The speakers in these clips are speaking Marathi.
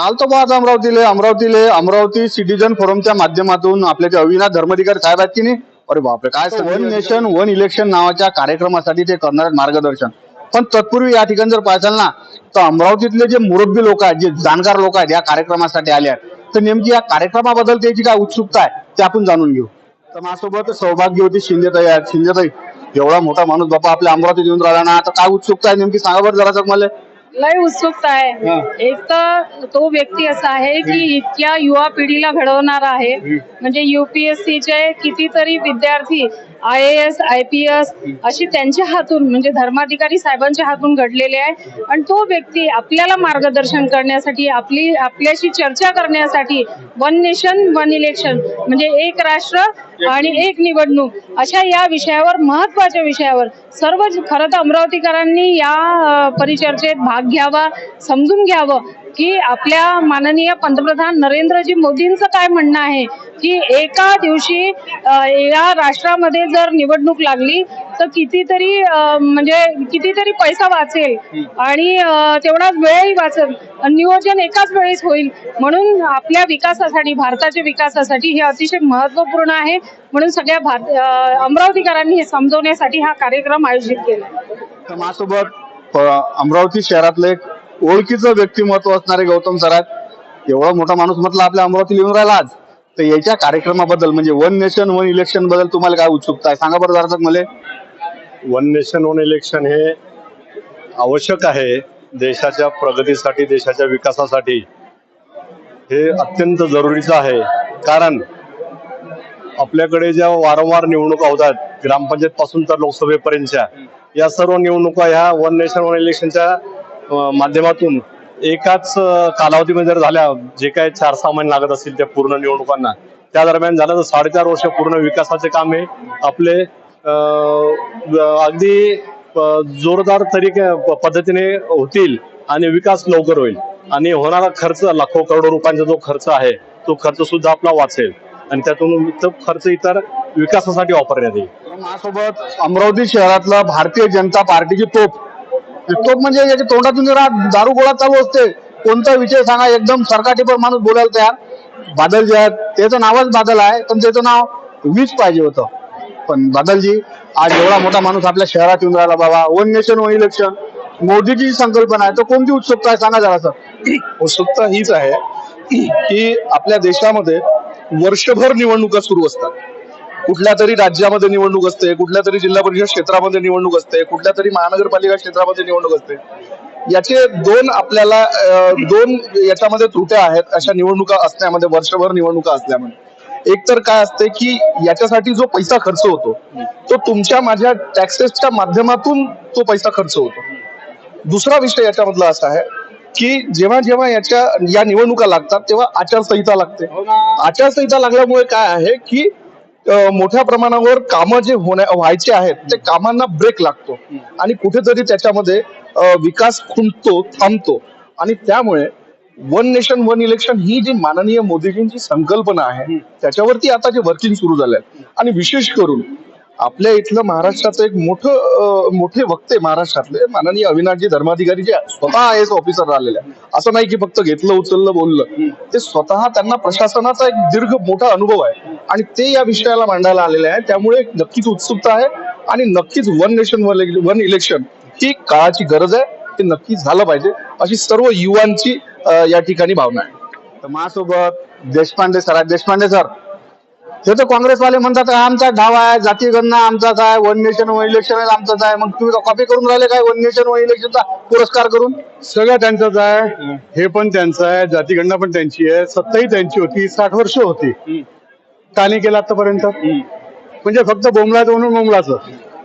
चालतो बा आज अमरावतीले अमरावतीले अमरावती सिटीजन फोरमच्या माध्यमातून आपले ते अविनाश धर्माधिकारी साहेब आहेत की नाही? अरे बापरे काय वन नेशन वन इलेक्शन नावाच्या कार्यक्रमासाठी ते करणार आहेत मार्गदर्शन. पण तत्पूर्वी या ठिकाणी जर पाहायचं ना तर अमरावतीतले जे मुरब्बी लोक आहेत जे जाणकार लोक आहेत या कार्यक्रमासाठी आले आहेत. तर नेमकी या कार्यक्रमाबद्दल त्याची काय उत्सुकता आहे ते आपण जाणून घेऊ. तर माझ्यासोबत सौभाग्यवती शिंदेताई आहेत. शिंदेताई एवढा मोठा माणूस बापा आपल्या अमरावतीत येऊन राहिला ना आता काय उत्सुकता आहे नेमकी सांगा बरं जरा मला लय उत्सुकता आहे. एक तर तो व्यक्ती असा आहे की इतक्या युवा पिढीला घडवणार आहे. म्हणजे युपीएससीचे कितीतरी विद्यार्थी I A S I P S अशी त्यांच्या हातून म्हणजे धर्माधिकारी साहेबांच्या हातून घडलेले आहे. आणि तो व्यक्ती आपल्याला मार्गदर्शन करण्यासाठी आपली आपल्याशी चर्चा करण्यासाठी वन नेशन वन इलेक्शन म्हणजे एक राष्ट्र आणि एक निवडणूक अशा या विषयावर महत्त्वाच्या विषयावर सर्व खरं तर अमरावतीकरांनी या परिचर्चेत भाग घ्यावा समजून घ्यावं की आपल्या माननीय पंतप्रधान नरेंद्रजी मोदींचं काय म्हणणं आहे? की एका दिवशी या राष्ट्रामध्ये जर निवडणूक लागली तर कितीतरी म्हणजे कितीतरी पैसा वाचेल आणि तेवढाच वेळही वाचेल. नियोजन एकाच वेळेस होईल. म्हणून आपल्या विकासासाठी भारताच्या विकासासाठी हे अतिशय महत्त्वपूर्ण आहे. म्हणून सगळ्या भार अमरावतीकरांनी हे समजवण्यासाठी हा कार्यक्रम आयोजित केला. तर माझ्यासोबत अमरावती शहरातलं एक ओळखीचं व्यक्तिमत्व असणारे गौतम सरात एवढा मोठा माणूस म्हटलं आपल्या अमरावती येऊन राहिला आज. तर याच्या कार्यक्रमाबद्दल म्हणजे वन नेशन वन इलेक्शनबद्दल तुम्हाला काय उत्सुकता आहे? सांगा बरं जरा मला. वन नेशन वन इलेक्शन हे आवश्यक आहे देशाच्या प्रगतीसाठी देशाच्या विकासासाठी. हे अत्यंत जरुरीचं आहे. कारण आपल्याकडे ज्या वारंवार निवडणुका होतात ग्रामपंचायत पासून तर लोकसभेपर्यंतच्या या सर्व निवडणुका ह्या वन नेशन वन इलेक्शनच्या माध्यमातून एकाच कालावधीमध्ये जर झाल्या जे काही चार सहा महिने लागत असतील त्या पूर्ण निवडणुकांना त्या दरम्यान झालं तर साडेचार वर्ष पूर्ण विकासाचे काम हे आपले अगदी जोरदार तरीके पद्धतीने होतील आणि विकास लवकर होईल. आणि होणारा खर्च लाखो करोडो रुपयांचा जो खर्च आहे तो खर्च सुद्धा आपला वाचेल. आणि त्यातून तो खर्च इतर विकासासाठी वापरण्यात येईल. माझ्यासोबत अमरावती शहरातलं भारतीय जनता पार्टीची तोप तोप म्हणजे याच्या तोंडातून जरा दारू गोळा चालू असते. कोणता विषय सांगा एकदम सरकाटीपर माणूस बोलायला तयार. बादल जे आहेत त्याचं नावच बादल आहे पण त्याचं नाव वीज पाहिजे होतं. पण बादलजी आज एवढा मोठा माणूस आपल्या शहरात येऊन राहिला बाबा. वन नेशन वन इलेक्शन मोदीची संकल्पना आहे तर कोणती उत्सुकता आहे? सांगा जरा सर उत्सुकता हीच आहे की आपल्या देशामध्ये वर्षभर निवडणुका सुरू असतात. कुठल्या तरी राज्यामध्ये निवडणूक असते कुठल्या तरी जिल्हा परिषद क्षेत्रामध्ये निवडणूक असते कुठल्या तरी महानगरपालिका क्षेत्रामध्ये निवडणूक असते. याचे दोन आपल्याला दोन याच्यामध्ये त्रुट्या आहेत अशा निवडणुका असण्यामध्ये वर्षभर निवडणुका असल्यामध्ये. एक तर काय असते की याच्यासाठी जो पैसा खर्च होतो तो तुमच्या माझ्या टॅक्सेसच्या माध्यमातून तो पैसा खर्च होतो. दुसरा विषय याच्यामधला असा आहे की जेव्हा जेव्हा याच्या या निवडणुका लागतात तेव्हा आचारसंहिता लागते. आचारसंहिता लागल्यामुळे काय आहे की मोठ्या प्रमाणावर कामं जे होण्या व्हायचे आहेत ते कामांना ब्रेक लागतो. आणि कुठेतरी त्याच्यामध्ये विकास खुंटतो थांबतो. आणि त्यामुळे वन नेशन वन इलेक्शन ही जी माननीय मोदीजींची संकल्पना आहे त्याच्यावरती आता जे वर्किंग सुरू झालंय. आणि विशेष करून आपल्या इथलं महाराष्ट्राचं एक मोठं मोठे वक्ते महाराष्ट्रातले माननीय अविनाशजी धर्माधिकारी जे स्वतः आय एस ऑफिसर राहिलेले आहे. असं नाही की फक्त घेतलं उचललं बोललं. ते स्वतः त्यांना प्रशासनाचा एक दीर्घ मोठा अनुभव आहे. आणि ते या विषयाला मांडायला आलेले आहे त्यामुळे नक्कीच उत्सुकता आहे. आणि नक्कीच वन नेशन वन इलेक्शन ही काळाची गरज आहे. ते नक्कीच झालं पाहिजे. अशी सर्व युवांची या ठिकाणी भावना आहे. तर माझ्यासोबत देशपांडे सर देशपांडे सर. हे तर काँग्रेसवाले म्हणतात "हा आमचा डाव आहे जाती गणना आमचाच आहे वन नेशन वन इलेक्शन आहे आमचाच आहे. मग तुम्ही कॉपी करून राहिले काय वन नेशन वन इलेक्शनचा पुरस्कार करून? सगळं त्यांचंच आहे. हे. पण त्यांचं आहे जातीगणना पण त्यांची आहे सत्ताही त्यांची होती साठ वर्ष होती. का नाही केलं आतापर्यंत. म्हणजे फक्त बोमलाचं म्हणून बोमलाचं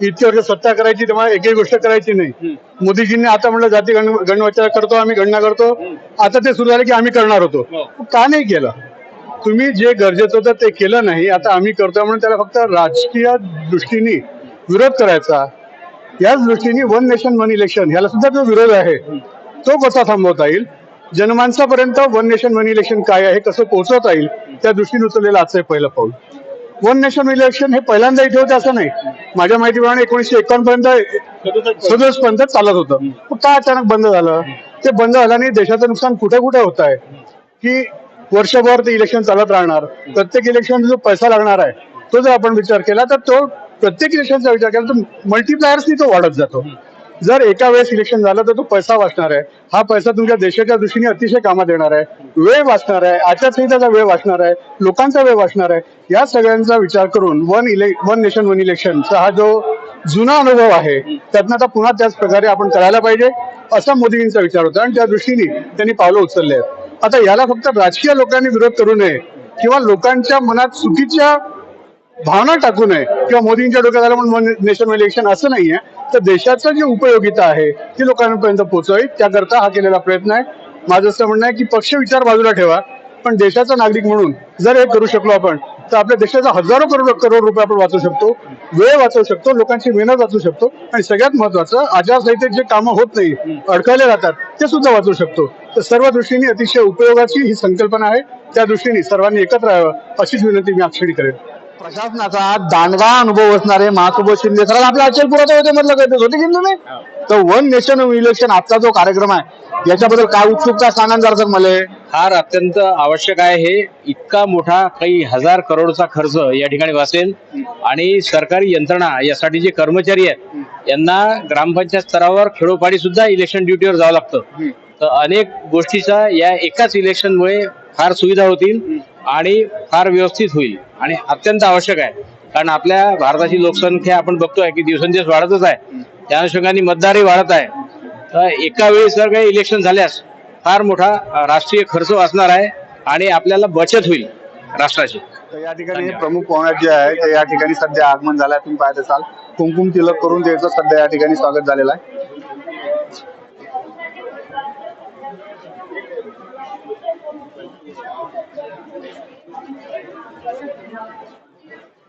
इतकी वर्ष सत्ता करायची तेव्हा एकही गोष्ट करायची नाही. मोदीजींनी आता म्हणलं जाती गण गणवत्या करतो आम्ही गणना करतो. आता ते सुरू झालं की आम्ही करणार होतो. का नाही केलं. तुम्ही जे गरजेचं होतं ते केलं नाही आता आम्ही करतोय म्हणून त्याला फक्त राजकीय दृष्टीने विरोध करायचा. याच दृष्टीने वन नेशन वन इलेक्शन ह्याला सुद्धा जो विरोध आहे तो कसा थांबवता येईल? जनमानसापर्यंत वन नेशन वन इलेक्शन काय आहे कसं पोहोचवता येईल त्या दृष्टीने उचललेलं आजचं पहिलं पाऊल. वन नेशन इलेक्शन हे पहिल्यांदा इथे होते असं नाही. माझ्या माहितीप्रमाणे एकोणीसशे एकावन्न पर्यंत सदोस पर्यंत चालत होतं. का अचानक बंद झालं? ते बंद झाल्याने देशाचं नुकसान कुठे कुठे होत आहे? की वर्षभर ते इलेक्शन चालत राहणार. प्रत्येक इलेक्शन जो पैसा लागणार आहे तो जर आपण विचार केला तर तो प्रत्येक इलेक्शनचा विचार केला तर मल्टिप्लायर्सनी तो वाढत जातो. जर एका वेळेस इलेक्शन झालं तर तो पैसा वाचणार आहे. हा पैसा तुमच्या देशाच्या दृष्टीने अतिशय कामात येणार आहे. वेळ वाचणार आहे. आचारसंहिताचा वेळ वाचणार आहे. लोकांचा वेळ वाचणार आहे. या सगळ्यांचा विचार करून वन इले वन नेशन वन इलेक्शनचा हा जो जुना अनुभव आहे त्यातनं आता पुन्हा त्याच प्रकारे आपण करायला पाहिजे असा मोदींचा विचार होता. आणि त्या दृष्टीने त्यांनी पावलं उचलले आहेत. आता याला फक्त राजकीय लोकांनी विरोध करू नये किंवा लोकांच्या मनात चुकीच्या भावना टाकू नये किंवा मोदींच्या डोक्यात आलं म्हणून नेशन इलेक्शन असं नाहीये. तर देशाचं जी उपयोगिता आहे ती लोकांपर्यंत पोहोचावी त्याकरता हा केलेला प्रयत्न आहे. माझं असं म्हणणं आहे की पक्ष विचार बाजूला ठेवा. पण देशाचा नागरिक म्हणून जर हे करू शकलो आपण तर आपल्या देशाचा हजारो करोड करोड रुपये आपण वाचू शकतो. वेळ वाचवू शकतो. लोकांची मेहनत वाचू शकतो. आणि सगळ्यात महत्वाचं आचारसंहितेत जे कामं होत नाही अडकवले जातात ते सुद्धा वाचू शकतो. तर सर्व दृष्टीने अतिशय उपयोगाची ही संकल्पना आहे. त्या दृष्टीने सर्वांनी एकत्र राहावं अशीच विनंती मी आक्षणी करेन. प्रशासनाचा दांडगा अनुभव असणारे महासुभाष शिंदे सर आपल्या अचलपुरात होते म्हटलं काय होते की तुम्ही? तर वन नेशन इलेक्शन आजचा जो कार्यक्रम आहे याच्याबद्दल काय उत्सुकता सांगा जरा सर मला? फार अत्यंत आवश्यक आहे हे. इतका मोठा काही हजार करोडचा खर्च या ठिकाणी वाचेल. आणि सरकारी यंत्रणा यासाठी जे कर्मचारी आहेत यांना ग्रामपंचायत स्तरावर खेळोपाडी सुद्धा इलेक्शन ड्युटीवर जावं लागतं. तर अनेक गोष्टीचा या एकाच इलेक्शनमुळे फार सुविधा होतील आणि फार व्यवस्थित होईल आणि अत्यंत आवश्यक आहे. कारण आपल्या भारताची लोकसंख्या आपण बघतोय की दिवसेंदिवस वाढतच आहे. त्या अनुषंगाने मतदारही वाढत आहे. तर एका वेळेस जर काही इलेक्शन झाल्यास फार मोठा राष्ट्रीय खर्च वाचणार आहे आणि आपल्याला बचत होईल राष्ट्राची. तर या ठिकाणी प्रमुख पाहुण्यात जे आहे ते या ठिकाणी सध्या आगमन झालं तुम्ही पाहत असाल कुमकुम तिलक करून त्याचं सध्या या ठिकाणी स्वागत झालेलं आहे.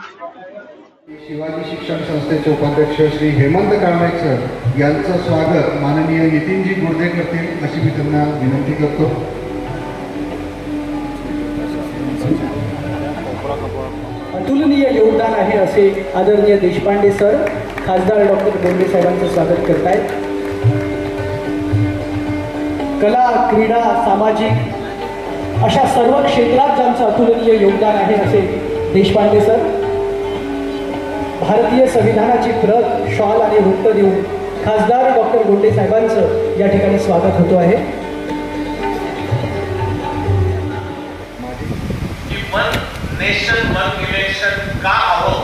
शिवाजी शिक्षण संस्थेचे उपाध्यक्ष श्री हेमंत काळमेक सर यांचं स्वागत माननीय नितीनजी गुर्दे करतील अशी मी त्यांना विनंती करतो. अतुलनीय योगदान आहे असे आदरणीय देशपांडे सर खासदार डॉक्टर बोंडे साहेबांचं स्वागत करतायत. कला क्रीडा सामाजिक अशा सर्व क्षेत्रात ज्यांचं अतुलनीय योगदान आहे असे देशपांडे सर भारतीय संविधानाची प्रत शॉल आणि वृत्त देऊन खासदार डॉक्टर गोंडे साहेबांचं या ठिकाणी स्वागत होतो आहे. नेशन वन इलेक्शन का आहो?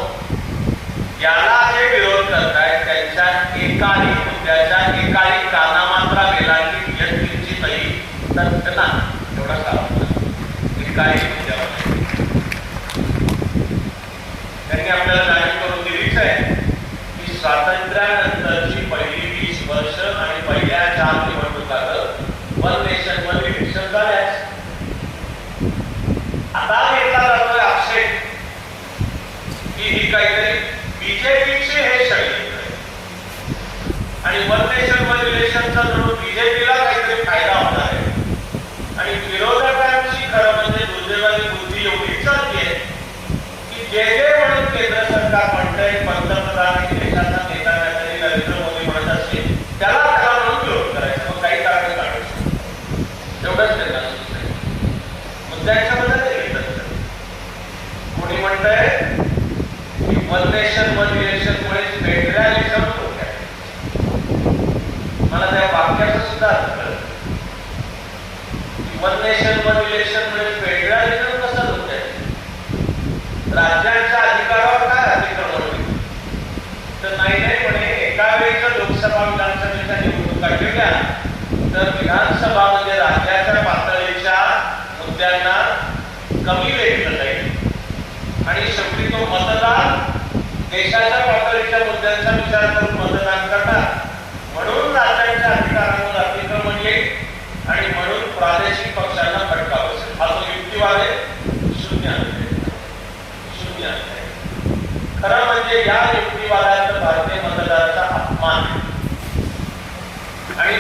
याला जे विरोध करताय. त्यांच्या एकाही मुद्द्याच्या एकाही कानामात्रा की व्यक्तींची तरी तथ्य नाही. एवढा सांगतो एकाही मुद्द्यावर. त्यांनी आपल्याला तो देशाच्या पातळीच्या मुद्द्यांचा विचार करून मतदान करतात. म्हणून अधिकारांवर अतिक्रमण येईल आणि म्हणून प्रादेशिक पक्षांना फटका बसेल हा युक्तिवाद आहे शून्य शून्य खरं म्हणजे या युक्तिवादाचा भारतीय मतदाराचा अपमान आणि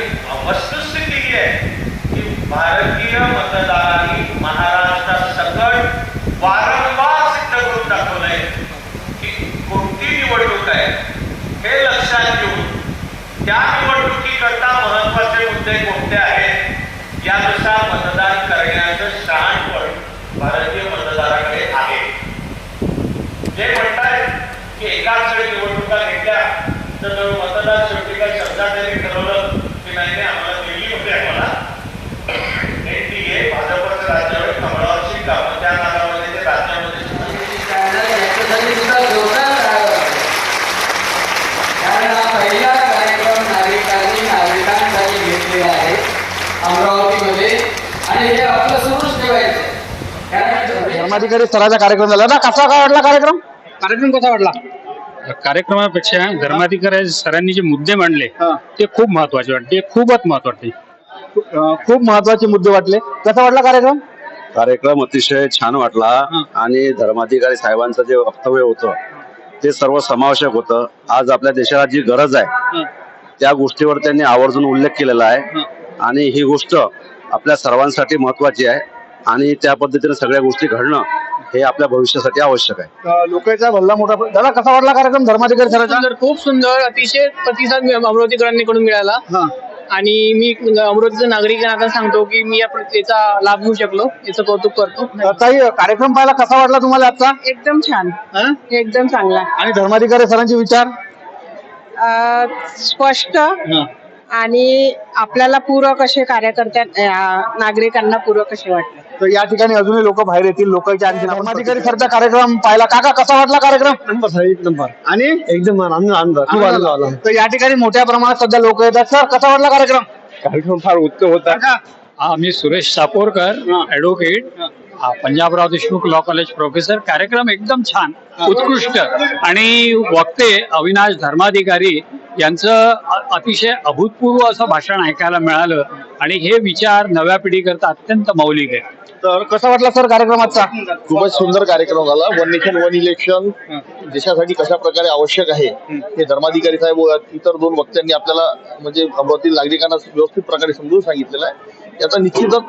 वस्तुस्थिती ही आहे की भारतीय मतदारांनी महाराष्ट्रात सकट वारंवार निवडणूक आहे. हे लक्षात घेऊन त्या निवडणुकीकरता महत्त्वाचे मुद्दे कोणते आहेत यानुसार मतदान करण्याचं शहाणपण भारतीय मतदाराकडे आहे. जे म्हणतात की एकाच वेळी निवडणुका घेतल्या तर मतदान मतदार शेवटी काही शब्दात त्यांनी ठरवलं की नाही नाही आम्हाला दिल्लीमध्ये आम्हाला एनडीए भाजपचं राज्यावर कमळावर शिका मग त्या नादामध्ये ते राज्यामध्ये याच्यासाठी सुद्धा जोरदार लढा होता. कारण हा पहिला कार्यक्रम नागरिकांनी नागरिकांसाठी घेतलेला आहे अमरावतीमध्ये आणि हे आपलं सुरूच ठेवायचं आहे. कारण धर्माधिकारी स्तराचा कार्यक्रम झाला. ना कसा काय वाटला कार्यक्रम? कार्यक्रम कसा वाटला? कार्यक्रमापेक्षा धर्माधिकारी सरांनी जे मुद्दे मांडले हा. ते खूप महत्त्वाचे वाटते खूपच महत्त्वाचे अं, खूप महत्त्वाचे मुद्दे वाटले. कसा वाटला कार्यक्रम? कार्यक्रम अतिशय छान वाटला आणि धर्माधिकारी साहेबांचं जे वक्तव्य होतं ते सर्व समावेशक होतं. आज आपल्या देशाला जी गरज आहे त्या गोष्टीवर त्यांनी आवर्जून उल्लेख केलेला आहे. आणि ही गोष्ट आपल्या सर्वांसाठी महत्वाची आहे. आणि त्या पद्धतीने सगळ्या गोष्टी घडणं हे आपल्या भविष्यासाठी आवश्यक आहे. लोकांचा भल्ला मोठा दादा कसा वाटला कार्यक्रम धर्माधिकारी सराचा? सुंदर खूप सुंदर. अतिशय प्रतिसाद अमरावतीकरांकडून मिळाला. हा. आणि मी अमरावतीच्या नागरिकांना आता सांगतो की मी या याचा लाभ घेऊ शकलो. याचं कौतुक करतो. ताई कार्यक्रम पाहायला कसा वाटला तुम्हाला आजचा? एकदम छान. हा? एकदम चांगला. आणि धर्माधिकारी सरांचे विचार? अं, स्पष्ट. आणि आपल्याला पूरक असे कार्यकर्त्या अं, नागरिकांना पूरक असे वाटले? तर या ठिकाणी अजूनही लोक बाहेर येतील लोकांच्या आणखी धर्माधिकारी सरचा कार्यक्रम पाहिला. काका कसा वाटला कार्यक्रम? एकदम आणि? एकदम आनंद खूप आनंद. झाला तर या ठिकाणी मोठ्या प्रमाणात सध्या लोक येतात. सर कसा वाटला कार्यक्रम? कार्यक्रम फार उत्तम होता. काका. हा मी सुरेश सापोरकर ॲडव्होकेट हा, Panjabrao Deshmukh law college professor. कार्यक्रम एकदम छान उत्कृष्ट. आणि वक्ते अविनाश धर्माधिकारी यांचं अतिशय अभूतपूर्व असं भाषण ऐकायला मिळालं. आणि हे विचार नव्या पिढीकरता अत्यंत मौलिक आहे तर कसा वाटला सर कार्यक्रम आजचा? खूपच सुंदर कार्यक्रम झाला. वन नेशन वन इलेक्शन देशासाठी कशा प्रकारे आवश्यक आहे हे. धर्माधिकारी साहेब व इतर दोन वक्त्यांनी आपल्याला म्हणजे अमरावती नागरिकांना व्यवस्थित प्रकारे समजून सांगितलेलं आहे. याचा निश्चितच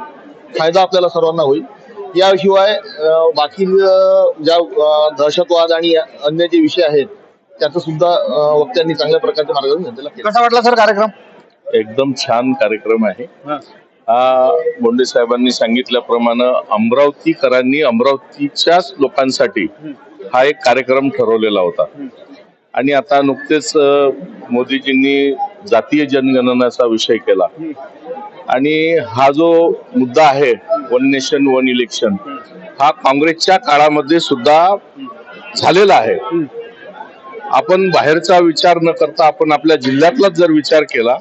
फायदा आपल्याला सर्वांना होईल. याशिवाय बाकी ज्या दहशतवाद आणि अन्य जे विषय आहेत त्याचं सुद्धा वक्त्यांनी चांगल्या प्रकारचे मार्गदर्शन कसा वाटला सर कार्यक्रम? एकदम छान कार्यक्रम आहे. हा. बोंडे साहेबांनी सांगितल्याप्रमाणे अमरावतीकरांनी अमरावतीच्याच लोकांसाठी हा एक कार्यक्रम ठरवलेला होता. आणि आता नुकतेच मोदीजींनी जातीय जनगणनाचा विषय केला. आणि हा जो मुद्दा आहे वन नेशन वन इलेक्शन हा काँग्रेसच्या काळामध्ये सुद्धा झालेला आहे. आपण बाहेरचा विचार न करता आपण आपल्या जिल्ह्यातलाच जर विचार केला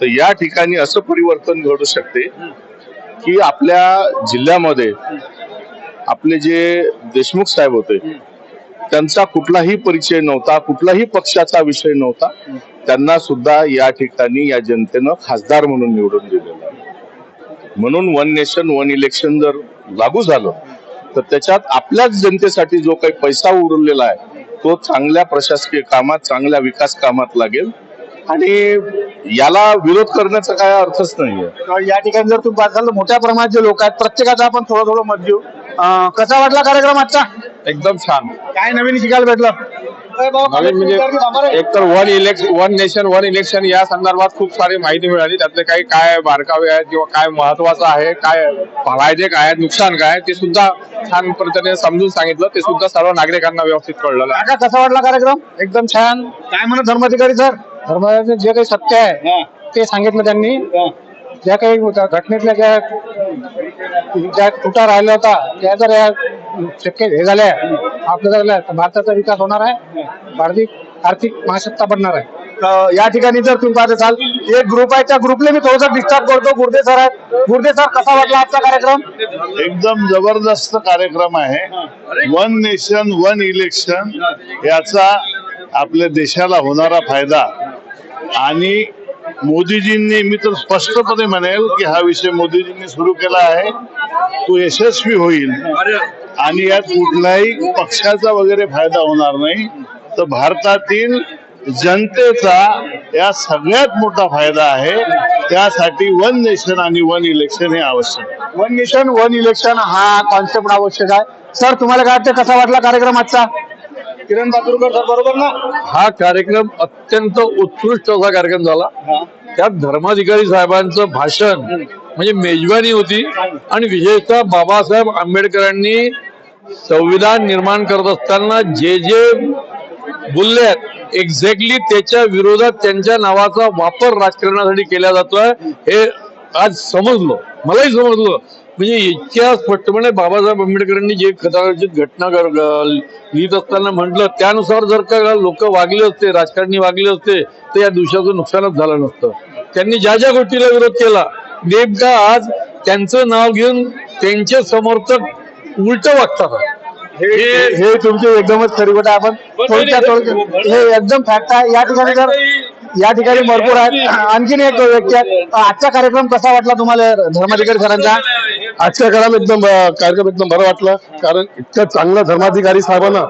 तर या ठिकाणी असं परिवर्तन घडू शकते की आपल्या जिल्ह्यामध्ये आपले जे देशमुख साहेब होते त्यांचा कुठलाही परिचय नव्हता कुठलाही पक्षाचा विषय नव्हता. त्यांना सुद्धा या ठिकाणी या जनतेनं खासदार म्हणून निवडून दिलेलं म्हणून वन नेशन वन इलेक्शन जर लागू झालं तर त्याच्यात आपल्याच जनतेसाठी जो काही पैसा उरलेला आहे तो चांगल्या प्रशासकीय कामात चांगल्या विकास कामात लागेल. आणि याला विरोध करण्याचा काय अर्थच नाहीये. तर या ठिकाणी जर तुम्ही पाहताल मोठ्या प्रमाणात जे लोक आहेत प्रत्येकाचा आपण थोडं थोडं मत घेऊ. कसा वाटला कार्यक्रम आजचा? एकदम छान. काय नवीन शिकायला भेटलं? नवीन म्हणजे एक तर one election one nation one election या संदर्भात खूप सारी माहिती मिळाली. त्यातले काही काय बारकावे आहेत किंवा काय महत्वाचं आहे काय फायदे काय आहेत नुकसान काय आहे, ते सुद्धा छान पद्धतीने समजून सांगितलं. ते सुद्धा सर्व नागरिकांना व्यवस्थित काका कसा वाटला कार्यक्रम? एकदम छान. काय म्हणत धर्माधिकारी सर? धर्माचं जे काही सत्य आहे ते सांगितलं त्यांनी. ज्या काही होत्या घटनेतल्या ज्या ज्या तुटा राहिला होता त्या जर या शक्य हे झाल्या आपल्या झाल्या तर भारताचा विकास होणार आहे. भारतीय आर्थिक महासत्ता बनणार आहे. तर या ठिकाणी जर तुम्ही पाहत असाल एक ग्रुप आहे त्या ग्रुपला मी थोडंसं डिस्टर्ब करतो. गुर्दे सर आहेत. गुर्दे सर कसा वाटला आजचा कार्यक्रम? एकदम जबरदस्त कार्यक्रम आहे. वन नेशन वन इलेक्शन याचा आपल्या देशाला होणारा फायदा आणि मोदीजींनी मी तर स्पष्टपणे म्हणेल की हा विषय मोदीजींनी सुरू केला आहे. तो यशस्वी होईल. आणि यात कुठलाही पक्षाचा वगैरे फायदा होणार नाही. तर भारतातील जनतेचा या सगळ्यात मोठा फायदा आहे. त्यासाठी वन नेशन आणि वन इलेक्शन हे आवश्यक आहे. वन नेशन वन इलेक्शन हा कॉन्सेप्ट आवश्यक आहे. सर तुम्हाला काय वाटतं? कसा वाटला कार्यक्रम आजचा? किरण बातुरकर सर बरोबर ना? हा कार्यक्रम अत्यंत उत्कृष्ट असा कार्यक्रम झाला. त्यात धर्माधिकारी साहेबांचं भाषण म्हणजे मेजवानी होती आणि विशेषतः बाबासाहेब आंबेडकरांनी संविधान निर्माण करत असताना जे जे बोलले आहेत एक्झॅक्टली त्याच्या विरोधात त्यांच्या नावाचा वापर राजकारणासाठी केला जातोय हे आज समजलो. मलाही समजलं. म्हणजे इतक्या स्पष्टपणे बाबासाहेब आंबेडकरांनी जे कदाचित घटना लिहित असताना म्हटलं त्यानुसार जर का लोक वागले असते राजकारणी वागले असते तर या देशाचं नुकसानच झालं नसतं. त्यांनी ज्या ज्या गोष्टीला विरोध केला नेमका आज त्यांचं नाव घेऊन त्यांचे समर्थक उलट वागतात. हे हे तुमची एकदमच खरी गोष्ट. आपण हे एकदम फॅक्ट आहे. या ठिकाणी तर या ठिकाणी भरपूर आहेत. आणखीन एक व्यक्ती आहे. आजचा कार्यक्रम कसा वाटला तुम्हाला धर्माधिकारी सरांचा? आजच्या काळात एकदम कार्यक्रम एकदम बरं वाटलं. कारण इतकं चांगलं धर्माधिकारी साहेबांना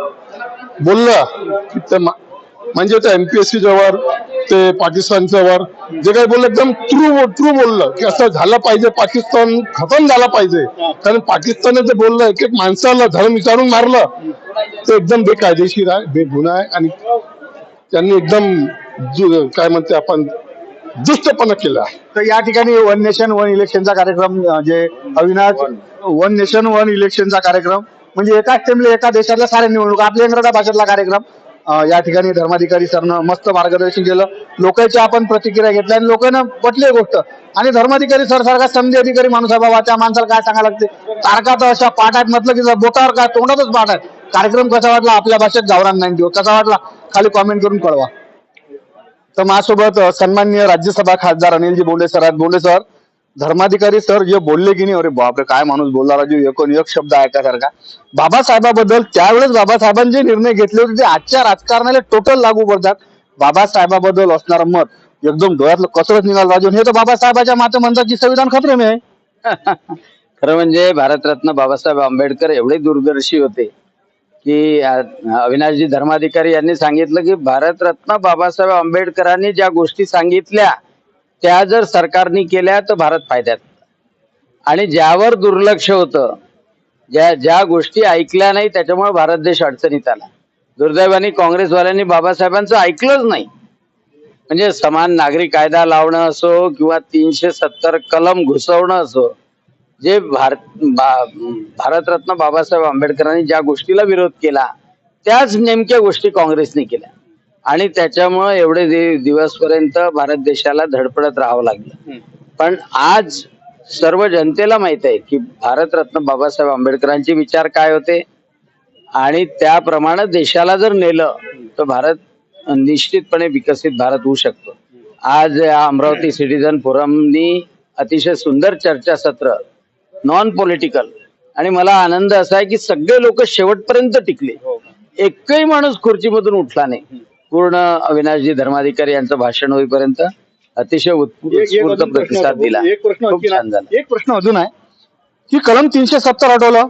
बोललं की ते म्हणजे ते एमपीएससी वर ते पाकिस्तानच्या वर जे काही बोललं एकदम ट्रू ट्रू बोललं की असं झालं पाहिजे पाकिस्तान खतम झाला पाहिजे. कारण पाकिस्तानने जे बोललं एक एक माणसाला धर्म विचारून मारलं ते एकदम बेकायदेशीर आहे बेगुन्हा आहे आणि त्यांनी एकदम काय म्हणते आपण दुष्टपणा केला. तर या ठिकाणी वन नेशन वन इलेक्शनचा कार्यक्रम जे अविनाश वन. नेशन वन इलेक्शनचा कार्यक्रम म्हणजे एकाच टेमले एका देशातल्या साऱ्या निवडणूक आपल्या इंग्रजा भाषेतला कार्यक्रम या ठिकाणी धर्माधिकारी सरनं मस्त मार्गदर्शन केलं. लोकांच्या आपण प्रतिक्रिया घेतल्या आणि लोकांना पटली गोष्ट आणि धर्माधिकारी सर सारखा समधी अधिकारी माणूस आहे बाबा त्या माणसाला काय सांगायला लागते? तारखा तर अशा पाठ आहेत म्हटलं की बोटावर काय तोंडातच पाठ आहेत. कार्यक्रम कसा वाटला? आपल्या भाषेत गावरान नाही दिवस कसा वाटला? खाली कॉमेंट करून कळवा. तर माझ्यासोबत सन्मान्य राज्यसभा खासदार अनिलजी बोंडे सर आहेत. बोंडे सर धर्माधिकारी सर जे बोलले की नाही अरे बापरे काय माणूस बोलला राजू एकूण एक शब्द ऐकासारखा. बाबासाहेबाबद्दल त्यावेळेस बाबासाहेबांनी जे निर्णय घेतले होते ते आजच्या राजकारणाला टोटल लागू पडतात. बाबासाहेबाबद्दल असणारं मत एकदम डोळ्यातलं कसरत निघाल राजू. हे तर बाबासाहेबाच्या माते म्हणतात की संविधान खतरे मी. आहे खरं म्हणजे भारतरत्न बाबासाहेब आंबेडकर एवढे दूरदर्शी होते. की अविनाशजी धर्माधिकारी यांनी सांगितलं की भारतरत्न बाबासाहेब आंबेडकरांनी ज्या गोष्टी सांगितल्या त्या जर सरकारने केल्या तर भारत फायद्यात. आणि ज्यावर दुर्लक्ष होतं ज्या ज्या गोष्टी ऐकल्या नाही त्याच्यामुळे भारत देश अडचणीत आला. दुर्दैवाने काँग्रेसवाल्यांनी बाबासाहेबांचं ऐकलंच नाही. म्हणजे समान नागरी कायदा लावणं असो किंवा तीनशे सत्तर कलम घुसवणं असो जे भारत भारतरत्न बाबासाहेब आंबेडकरांनी ज्या गोष्टीला विरोध केला त्याच नेमक्या गोष्टी काँग्रेसने केल्या. आणि त्याच्यामुळे एवढे दिवसपर्यंत भारत देशाला धडपडत राहावं लागलं. पण आज सर्व जनतेला माहीत आहे की भारतरत्न बाबासाहेब आंबेडकरांचे विचार काय होते? आणि त्याप्रमाणे देशाला जर नेलं तर भारत निश्चितपणे विकसित भारत होऊ शकतो. आज या अमरावती सिटीजन फोरमनी अतिशय सुंदर चर्चासत्र नॉन पॉलिटिकल आणि मला आनंद असा आहे की सगळे लोक शेवटपर्यंत टिकले. एकही माणूस खुर्चीमधून उठला नाही. पूर्ण अविनाशजी धर्माधिकारी यांचं भाषण होईपर्यंत अतिशय उत्स्फूर्त प्रतिसाद दिला. एक प्रश्न खूप आणखीन छान झालं. आहे. एक प्रश्न अजून आहे की कलम तीनशे सत्तर हटवलं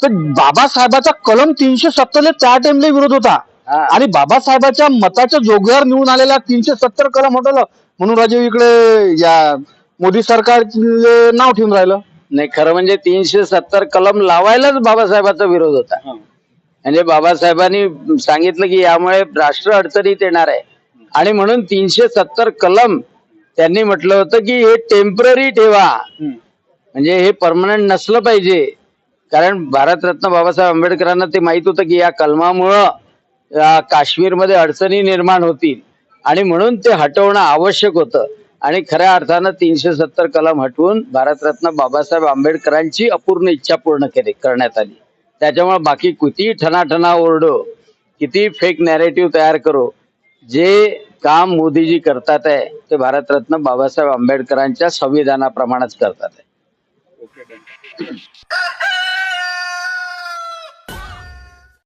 तर बाबासाहेबाचा कलम तीनशे सत्तरला त्या टाइमला विरोध होता. हा. आणि बाबासाहेबाच्या मताच्या जोग्यावर निवडून आलेल्या तीनशे सत्तर कलम हटवलं म्हणून राजीव इकडे या मोदी सरकार नाव ठेवून राहिलं. नाही खरं म्हणजे तीनशे सत्तर कलम लावायलाच बाबासाहेबांचा विरोध होता. म्हणजे बाबासाहेबांनी सांगितलं की यामुळे राष्ट्र अडचणीत येणार आहे. आणि म्हणून तीनशे सत्तर कलम त्यांनी म्हटलं होतं की हे टेंपररी ठेवा. म्हणजे हे परमनंट नसलं पाहिजे. कारण भारतरत्न बाबासाहेब आंबेडकरांना ते माहीत होतं की या कलमामुळं काश्मीरमध्ये अडचणी निर्माण होतील. आणि म्हणून ते हटवणं आवश्यक होतं. आणि खऱ्या अर्थानं तीनशे सत्तर कलम हटवून भारतरत्न बाबासाहेब आंबेडकरांची अपूर्ण इच्छा पूर्ण केली करण्यात आली. त्याच्यामुळे बाकी किती ठणाठणा ओरडो किती फेक नॅरेटिव्ह तयार करो जे काम मोदीजी करतात आहे ते भारतरत्न बाबासाहेब आंबेडकरांच्या संविधानाप्रमाणेच करतात आहे.